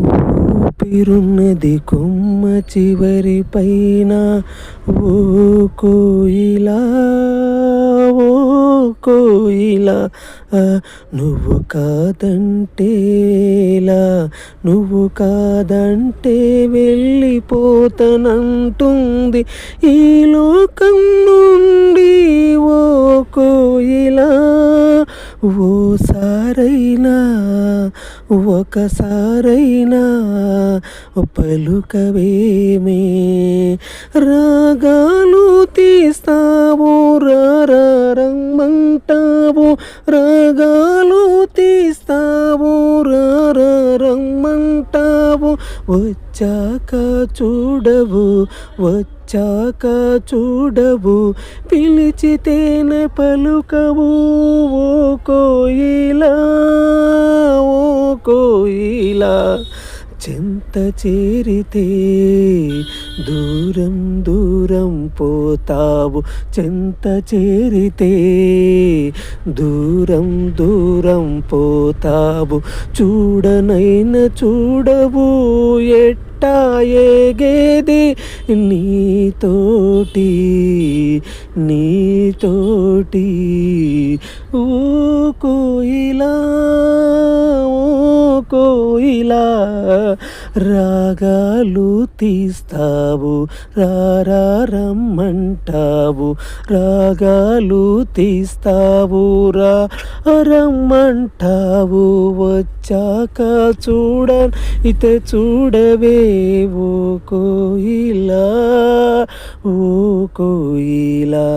ఊపిరున్నది కొమ్మ చివరి పైన. ఓ కోయిలా ఓ కోయిలా నువ్వు కాదంటేలా నువ్వు కాదంటే వెళ్ళిపోతనంటుంది. ఈ లోకం ఓసారైనా ఒకసారైనా పలుకవేమే. రాగాలు తీస్తావో రమ్మంటావు రాగాలు తీస్తావో వచ్చాక చూడవు వచ్చాక చూడవు పిలిచితేనే పలుకవు ఓ కోయిలా ఓ కోయిలా. చెంత చేరితే దూరం దూరం పోతావు. చెంత చేరితే దూరం దూరం పోతావు. చూడనైన చూడవు ఎట్టా ఏగేది నీతోటి నీతోటి. ఓ కోయిలా కోయిలా రాగాలు తీస్తావు రమ్మంటావు. రాగాలు తీస్తావు రా రమ్మంటావు. వచ్చాక చూడ ఇత చూడవే ఓ కోయిలా ఓ కోయిలా.